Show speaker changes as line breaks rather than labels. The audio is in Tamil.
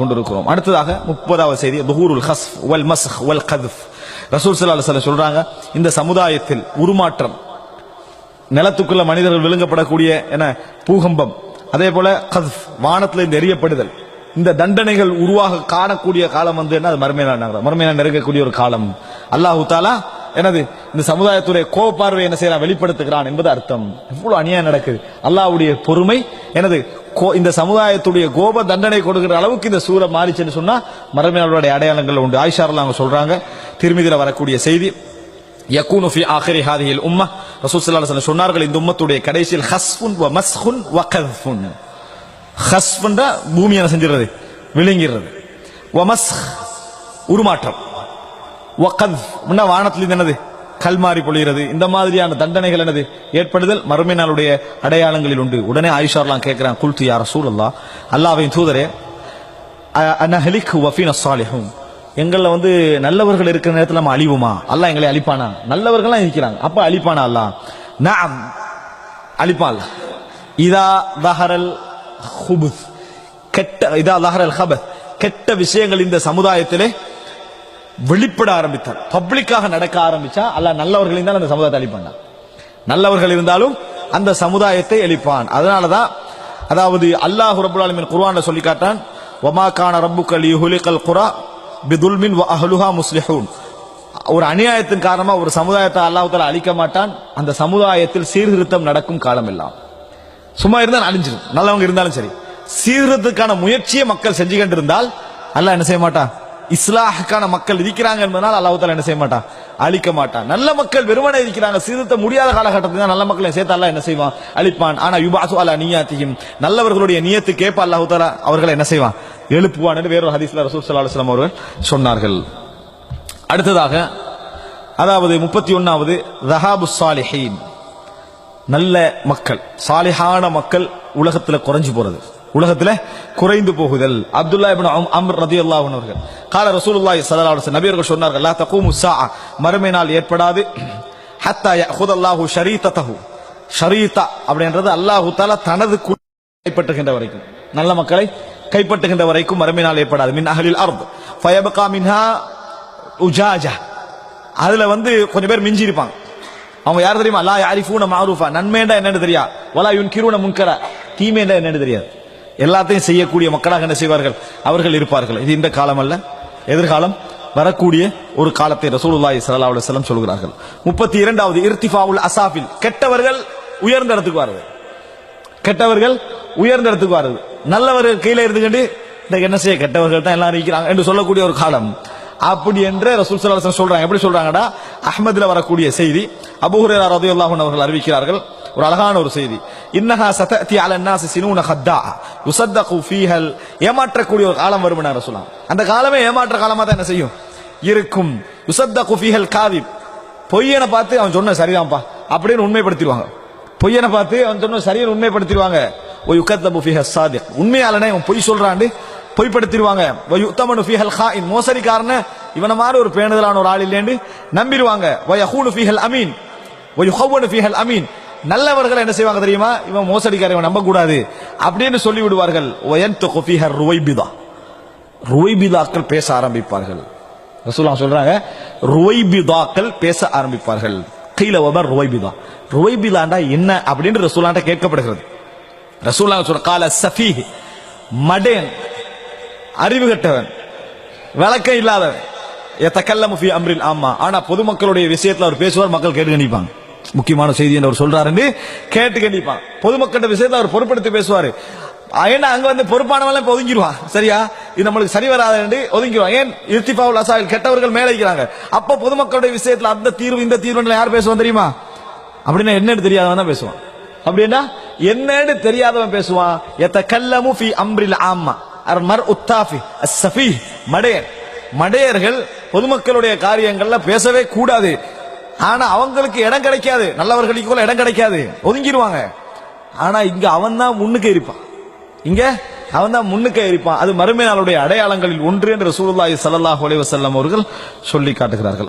கொண்டிருக்கிறோம். அடுத்ததாக முப்பதாவது செய்தி துஹூருல் ஹஸ் வல் மஸ்ஹ் வல் கதுஃப். ரசூல் சல்லா சொல்ல சொல்றாங்க இந்த சமுதாயத்தில் உருமாற்றம் நிலத்துக்குள்ள மனிதர்கள் விழுங்கப்படக்கூடிய என பூகம்பம் அதே போல கதுஃப் வானத்துல இந்த எரியப்படுதல் இந்த தண்டனைகள் உருவாக காணக்கூடிய காலம் வந்து என்ன அது மறுமையான மறுமையான நெருங்கக்கூடிய ஒரு காலம். அல்லாஹு தாலா எனது இந்த சமுதாயத்துடைய கோபார்வை என்ன செய்யறான் வெளிப்படுத்துகிறான் என்பது அர்த்தம். எவ்வளவு அநியாயம் நடக்குது. அல்லாவுடைய பொறுமை எனது இந்த சமுதாயத்துடைய கோப தண்டனை கொடுக்கிற அளவுக்கு இந்த சூரை மாறிச்சுன்னு சொன்னா மரபினர்களுடைய அடையாளங்கள் உண்டு. ஆயிஷாரில் அவங்க சொல்றாங்க திருமிதியில் வரக்கூடிய செய்தி யக்கூனு ஃபி ஹாதியில் உம்மா. ரசூல் சல்லா சொன்னார்கள் இந்த உம்மத்துடைய கடைசியில் ஹஸ்ஃபுன் வ மஸ்ஹுன் வ கஃபுன். ஹஸ்ஃபுன்றா பூமியை செஞ்சிடுறது? விழுங்கிடுறது. வ உருமாற்றம். முன்ன வானத்தில் என்னது? கல்மாரி பொழிகிறது. இந்த மாதிரியான தண்டனைகள் என்னது? ஏற்படுதல் மறுமை நாளுடைய அடையாளங்களில் உண்டு. உடனே ஆயிஷார்லாம் கேட்கிறான் குல்து யார சூழல்லா அல்லாவின் தூதரே அனஹலிக் வஃபீன சாலிஹும் எங்களில் வந்து நல்லவர்கள் இருக்கிற நேரத்தில் நம்ம அழிவுமா? அல்லாஹ் எங்களை அழிப்பானா? நல்லவர்கள்லாம் இருக்கிறாங்க. அப்போ அழிப்பானா அல்லாஹ்? நாம் அழிப்பான் இதா தஹரல் ஹுபுத் கெட்ட இதா தஹரல் ஹபத் கெட்ட விஷயங்கள் இந்த சமுதாயத்திலே வெளிப்பட ஆரம்பித்தார். பப்ளிக்காக நடக்க ஆரம்பிச்சா அல்ல நல்லவர்கள் இருந்தாலும் அந்த சமுதாயத்தை அழிப்பான். நல்லவர்கள் இருந்தாலும் அந்த சமுதாயத்தை அழிப்பான். அதனாலதான் அதாவது அல்லாஹ் ரபுல் ஆலமீன் குர்ஆன்ல சொல்லி காட்டான் வமா கான ரப்புக லியுஹ்லிகல் குரா பிதுல்மின் அஹலுஹா அஹ்லுஹா முஸ்லிஹூன். ஒரு அநியாயத்தின் காரணமா ஒரு சமுதாயத்தை அல்லாஹால அழிக்க மாட்டான். அந்த சமுதாயத்தில் சீர்திருத்தம் நடக்கும் காலம் எல்லாம். சும்மா இருந்தால் அழிஞ்சிடும் நல்லவங்க இருந்தாலும் சரி. சீர்திருத்தத்துக்கான முயற்சியை மக்கள் செஞ்சுக்கிட்டு இருந்தால் அல்லாஹ் என்ன செய்ய மாட்டான்? இஸ்லாஹுக்கான மக்கள் இருக்கிறாங்க என்பதனால் அல்லாஹால என்ன செய்ய மாட்டான்? அழிக்க மாட்டான். நல்ல மக்கள் வெறுமனை இருக்கிறாங்க. சீர்திருத்த முடியாத காலகட்டத்தில் தான் நல்ல மக்களை சேர்த்து அல்லா என்ன செய்வான்? அழிப்பான். ஆனா யுபாசு அல்லா நீயாத்தியும் நல்லவர்களுடைய நியத்து கேப்ப அல்லாஹால அவர்களை என்ன செய்வான்? எழுப்புவான் என்று வேறொரு ஹதீஸ்ல ரசூல் சல்லா அலைஹி அவர்கள் சொன்னார்கள். அடுத்ததாக அதாவது முப்பத்தி ஒன்னாவது ரஹாபு சாலிஹீன் நல்ல மக்கள் சாலிஹான மக்கள் உலகத்தில் குறைஞ்சு போறது. உலகத்துல குறைந்து போகுதல். அப்துல்லா இபின் அம் அம்ர் ரதியல்லாஹு அன்ஹு அவர்கள். கால ரசூலுல்லாஹி ஸல்லல்லாஹு அலைஹி வஸல்லம் நபியர்கள் சொன்னார்கள் லா தகூமு ஸாஅ. மறுமை நாள் ஏற்படாது. ஹத்தா யஹுதல்லாஹு ஷரீதத்தஹு. ஷரீதா அப்படின்றது அல்லாஹ் தஆலா தனது கைப்பற்றுகின்ற வரைக்கும். நல்ல மக்களை கைப்பற்றுகின்ற வரைக்கும் மறுமை நாள் ஏற்படாது. மின் அஹலில் அர்த். ஃபயபகா மின்ஹா உஜாஜா அதுல வந்து கொஞ்சம் பேர் மிஞ்சி இருப்பாங்க அவங்க யார் தெரியுமா? அல்லாஹ் யாரிஃபூன மாரூஃபா. நன்மைண்டா என்னன்னு தெரியா? வலா யுன்கிரூன முன்கரா. தீமைண்டா என்னன்னு தெரியாது. எல்லாத்தையும் செய்யக்கூடிய மக்களாக என்ன செய்வார்கள்? அவர்கள் இருப்பார்கள். இது இந்த காலம் அல்ல எதிர்காலம் வரக்கூடிய ஒரு காலத்தை ரசூலுல்லாய் ஸல்லல்லாஹு அலைஹி சொல்கிறார்கள். முப்பத்தி இரண்டாவது இர்திஃபாவுல் அசாஃபில் கெட்டவர்கள் உயர்ந்த இடத்துக்கு வருவது கெட்டவர்கள் உயர்ந்த இடத்துக்கு வருது நல்லவர்கள் கீழே இருந்துகிட்டு இந்த என்ன செய்ய கெட்டவர்கள் தான் எல்லாம் இருக்கிறாங்க என்று சொல்லக்கூடிய ஒரு காலம். அப்படி என்று ரசூல் ஸல்லல்லாஹு சொல்றாங்க. எப்படி சொல்றாங்கடா அஹமதுல வரக்கூடிய செய்தி அபூ ரதையுல்லாஹன் அவர்கள் அறிவிக்கிறார்கள். ஒரு அழகான ஒரு செய்தி. இன்னஹா சதத்தி அல நாசி சினூன ஹத்தா யுசத்தகு ஃபீஹல் ஏமாற்றக்கூடிய ஒரு காலம் வரும் நான் சொல்லலாம் அந்த காலமே ஏமாற்ற காலமாக தான் என்ன செய்யும்? இருக்கும். யுசத்தகு ஃபீஹல் காதிப். பொய்யனை பார்த்து அவன் சொன்ன சரிதான்ப்பா அப்படின்னு உண்மைப்படுத்திடுவாங்க. பொய்யனை பார்த்து அவன் சொன்ன சரியை உண்மைப்படுத்திடுவாங்க. ஓ யுகத்தபு ஃபீஹல் சாதிக். உண்மையாளனே அவன் பொய் சொல்றாண்டு பொய்ப்படுத்திடுவாங்க. யுத்தமனு ஃபீஹல் ஹாயின். மோசடிக்காரன இவனை மாதிரி ஒரு பேணுதலான ஒரு ஆள் இல்லேன்னு நம்பிடுவாங்க. வயஹூனு ஃபீஹல் அமீன். வயுஹவ்வனு ஃபீஹல் அமீன். நல்லவர்கள் என்ன செய்வாங்க தெரியுமா? இவன் மோசடிக்காரன் இவன் நம்ப கூடாது அப்படின்னு சொல்லி விடுவார்கள். ஒயன் தொகு ஃபீஹர் ருவைபிதா. ருவைபிதாக்கள் பேச ஆரம்பிப்பார்கள். ரசூலா சொல்றாங்க ருவைபிதாக்கள் பேச ஆரம்பிப்பார்கள். கீழ ஒபர் ருவைபிதா. ருவைபிதாண்டா என்ன அப்படின்னு ரசூலாண்ட கேட்கப்படுகிறது. ரசூலா சொல்ற கால சஃபி மடேன் அறிவு கட்டவன் விளக்கம் இல்லாதவன். எத்தக்கல்ல முஃபி அம்ரில் ஆமா ஆனா பொதுமக்களுடைய விஷயத்துல அவர் பேசுவார் மக்கள் கேட்டு நினைப்பாங்க முக்கியமான செய்தி என்று அவர் சொல்றாருன்னு கேட்டு கண்டிப்பான் பொதுமக்கள் விஷயத்தை அவர் பொறுப்படுத்தி பேசுவாரு. ஏன்னா அங்க வந்து பொறுப்பானவெல்லாம் இப்ப ஒதுங்கிடுவான் சரியா? இது நம்மளுக்கு சரி வராது ஒதுங்கிடுவான் ஏன்? இர்த்திபாவுல் அசாயில் கெட்டவர்கள் மேலே இருக்கிறாங்க. அப்ப பொதுமக்களுடைய விஷயத்துல அந்த தீர்வு இந்த தீர்வு யார் பேசுவான் தெரியுமா? அப்படின்னா என்னன்னு தெரியாதவன் தான் பேசுவான். அப்படின்னா என்னன்னு தெரியாதவன் பேசுவான். எத்தக்கல்லமு ஃபி அம்ரில் ஆமா. அர் மர் உத்தாஃபி அஸ்ஸஃபி மடையர். மடையர்கள் பொதுமக்களுடைய காரியங்கள்ல பேசவே கூடாது. ஆனா அவங்களுக்கு இடம் கிடைக்காது. நல்லவர்களுக்கு கூட இடம் கிடைக்காது. ஒதுங்கிடுவாங்க. ஆனா இங்க அவன் தான் முன்னுக்கு இருப்பான் இங்க அவன் தான் முன்னுக்கு இருப்பான் அது மறுமை நாளுடைய அடையாளங்களில் ஒன்று என்று ரசூலுல்லாஹி சல்லாஹ் அலைஹி அவர்கள் சொல்லி காட்டுகிறார்கள்.